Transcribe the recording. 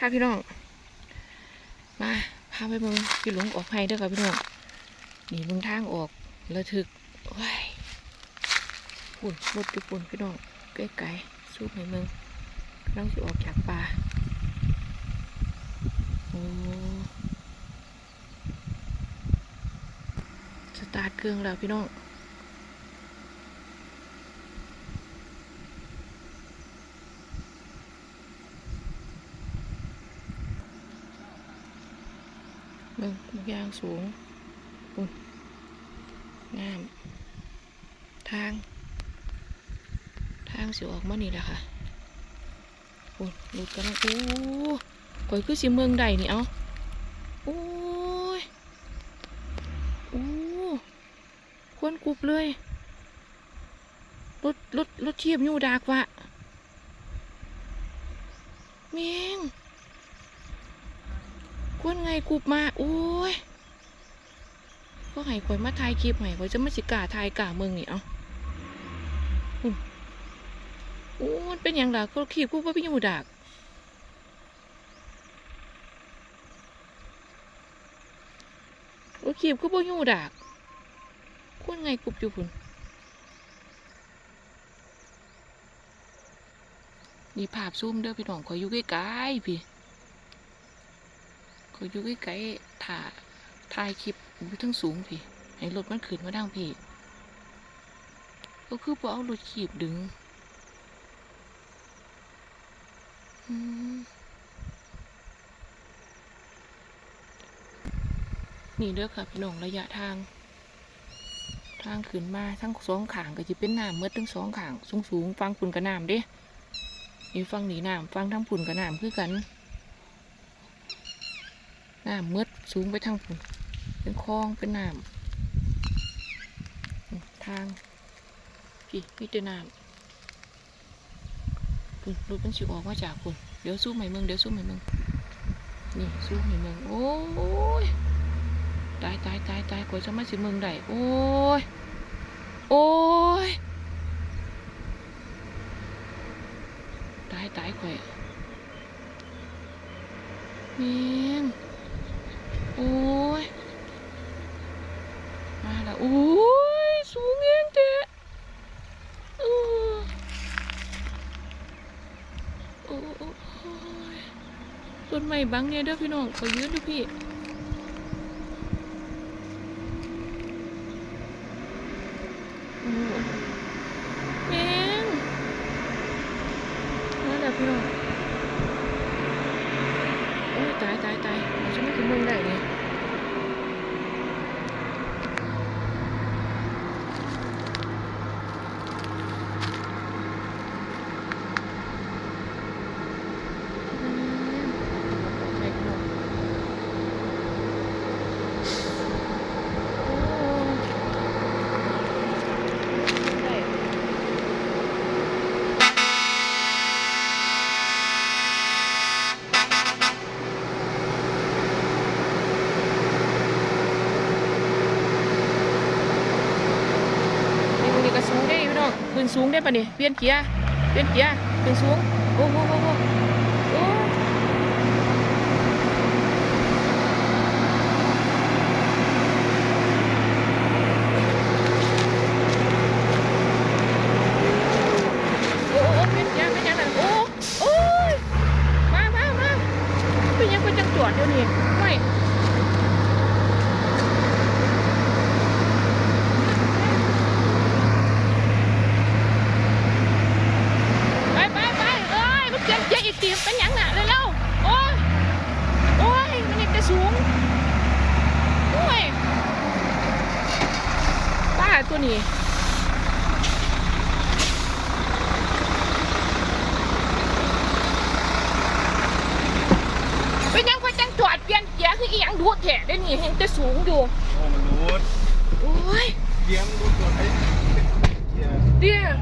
ค่ะพี่น้อง มาพาไปเมืองพี่หลวงออกให้เด้อค่ะพี่น้องหนีเมืองทางออกระทึกว้ายปุ่นรถอยู่ปุ่นพี่น้องไกลๆสู้ในเมืองกำลังจะออกจากป่าโอ้สตาร์ทเครื่องแล้วพี่น้อง เบิ่งบางย่างสูงปุ่นงามทาง ทางสิออกมานี่แหละค่ะปุ่นรถกำลังโอ้ข่อยคือสิเมืองใดนี่เอ้าโอ้ยโอ้ควนกรุบเลยรถรถรถเทียบยูดากวะเมียง กวนไงกูมาโอ้ยก็ให้ข่อยมาถ่ายคลิปให้ข่อยจะมาสิกาถ่ายกาเมืองนี่เอาอุ่นโอ้มันเป็นอย่างไรก็คลิปกูว่าพี่ยูดากโอ้คลิปกูบ่ยูดากกวนไงกูอยู่พุ่นนี่ภาพซูมเด้อพี่น้องข่อยอยู่ใกล้ๆพี่ เขาอยู่ใกล้ๆถ่าถ่ายคลิปอยู่ทั้งสูงพี่ ให้รถมันขึ้นมาดังพี่ ก็คือพอเอารถขีบดึงนี่เด้อค่ะพี่น้องระยะทาง ทางขึ้นมาทั้งสองขางก็จะเป็นน้ำเมื่อทั้งสองขางสูงสูงๆฟังปุ่นกับน้ำเด้นี่ฟังหนีน้ำฟังทั้งปุ่นกับน้ำคือกัน น้ำมืดสูงไปทางพุ่นเป็นคลองเป็นน้ำอืมทางพี่พี่เจน้ำพุ่นรถมันสิออกมาจากพุ่นเดี๋ยวสู้ใหม่เมืองเดี๋ยวสู้ใหม่เมืองนี่สู้ใหม่เมืองโอ้ยตายตายตายตายกว่าจะมาสิเมืองได้โอ้ยโอ้ยตายตายข่อยเมียง อ้ย มาแล้วโอ้ย สูงเองเตะเออโอ้โอ้ยต้นไม้บังเนี่ยเด้อพี่น้องเขอยืนดูพี่แมงมาแล้วพี่น้องโอ้ยตายตายตายเราจะไม่ถึงมืองได้เนี่ยไปขนมโอ้ได้นี่มันนี่ก็สูงได้พี่น้องขึ้น สูงได้ปะนี่เปลี่ยนเกียร์เปลี่ยนเกียร์ขึ้นสูงโอ้โหโอ้โหโอ้โอ้โอ้เปลี่ยนเกียร์เป็นยังไงโอ้โอ้ยมามามาเป็นยังเป็นจังจอดเดี๋ยวนี้ไม่ ไปไปไปเอ้ย มันเจ็บเจ็บอีกตีเป็นหยังน่ะเร็วๆโอ้ย โอ้ย มันยังจะสูง โอ้ย ป้าตัว นี้เป็นหยังพอจังจอดเปลี่ยนเกียร์คืออีหยังดูดแถะได้นี่เห็นจะสูงอยู่โอ้มันรูดโอ้ยเกียร์มันรูดตัวไอ้เกียร์เดี๋ยว